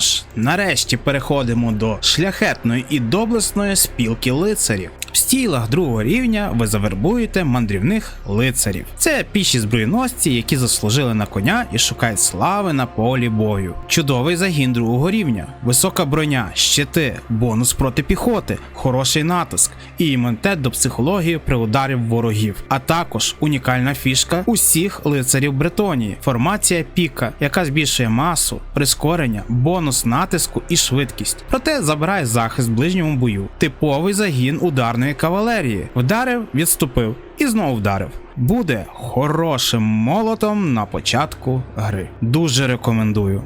ж, нарешті переходимо до шляхетної і доблесної спілки лицарів. В стілах другого рівня ви завербуєте мандрівних лицарів. Це піші зброєносці, які заслужили на коня і шукають слави на полі бою. Чудовий загін другого рівня, висока броня, щити, бонус проти піхоти, хороший натиск і імунітет до психології при ударі ворогів, а також унікальна фішка усіх лицарів Бретонії, формація піка, яка збільшує масу, прискорення, бонус натиску і швидкість. Проте забирає захист в ближньому бою. Типовий загін ударної кавалерії. Вдарив, відступив і знову вдарив. Буде хорошим молотом на початку гри. Дуже рекомендую.